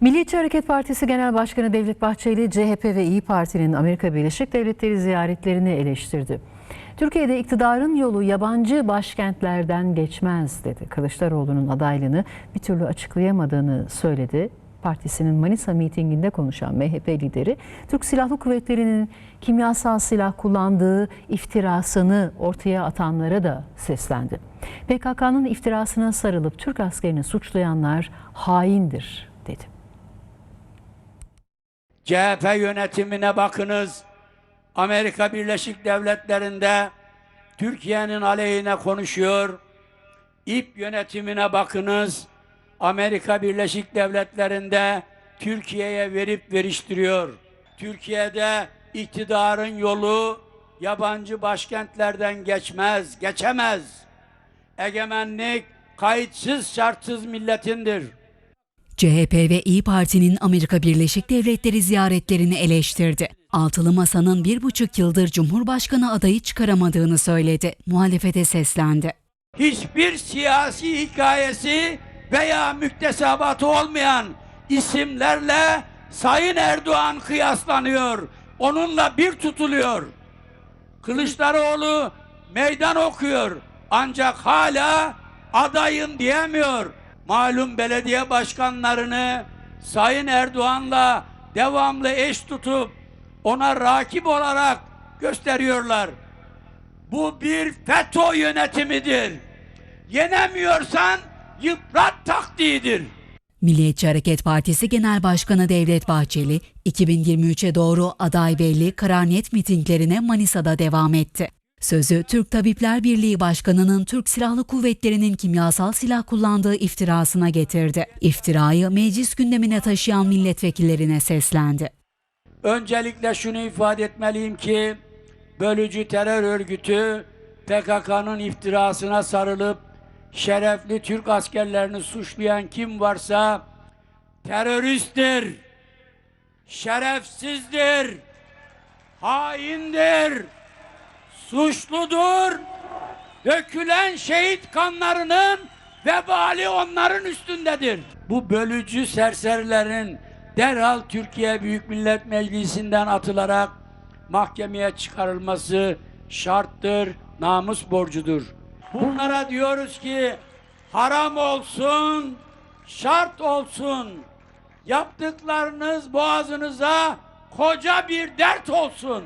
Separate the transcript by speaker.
Speaker 1: Milliyetçi Hareket Partisi Genel Başkanı Devlet Bahçeli, CHP ve İyi Parti'nin Amerika Birleşik Devletleri ziyaretlerini eleştirdi. Türkiye'de iktidarın yolu yabancı başkentlerden geçmez dedi. Kılıçdaroğlu'nun adaylığını bir türlü açıklayamadığını söyledi. Partisinin Manisa mitinginde konuşan MHP lideri, Türk Silahlı Kuvvetleri'nin kimyasal silah kullandığı iftirasını ortaya atanlara da seslendi. PKK'nın iftirasına sarılıp Türk askerini suçlayanlar haindir dedi.
Speaker 2: CHP yönetimine bakınız. Amerika Birleşik Devletleri'nde Türkiye'nin aleyhine konuşuyor. İP yönetimine bakınız. Amerika Birleşik Devletleri'nde Türkiye'ye verip veriştiriyor. Türkiye'de iktidarın yolu yabancı başkentlerden geçmez, geçemez. Egemenlik kayıtsız şartsız milletindir.
Speaker 3: CHP ve İyi Parti'nin Amerika Birleşik Devletleri ziyaretlerini eleştirdi. Altılı Masa'nın bir buçuk yıldır Cumhurbaşkanı adayı çıkaramadığını söyledi. Muhalefete seslendi.
Speaker 2: hiçbir siyasi hikayesi veya müktesebatı olmayan isimlerle Sayın Erdoğan kıyaslanıyor. Onunla bir tutuluyor. Kılıçdaroğlu meydan okuyor. Ancak hala adayım diyemiyor. Malum belediye başkanlarını Sayın Erdoğan'la devamlı eş tutup ona rakip olarak gösteriyorlar. Bu bir FETÖ yönetimidir. Yenemiyorsan yıprat taktiğidir.
Speaker 3: Milliyetçi Hareket Partisi Genel Başkanı Devlet Bahçeli, 2023'e doğru aday belli kararniyet mitinglerine Manisa'da devam etti. Sözü Türk Tabipler Birliği Başkanı'nın Türk Silahlı Kuvvetleri'nin kimyasal silah kullandığı iftirasına getirdi. İftirayı meclis gündemine taşıyan milletvekillerine seslendi.
Speaker 2: Öncelikle şunu ifade etmeliyim ki bölücü terör örgütü PKK'nın iftirasına sarılıp şerefli Türk askerlerini suçlayan kim varsa teröristtir, şerefsizdir, haindir, suçludur. Dökülen şehit kanlarının vebali onların üstündedir. Bu bölücü serserilerin derhal Türkiye Büyük Millet Meclisi'nden atılarak mahkemeye çıkarılması şarttır, namus borcudur. Bunlara diyoruz ki haram olsun, şart olsun. Yaptıklarınız boğazınıza koca bir dert olsun.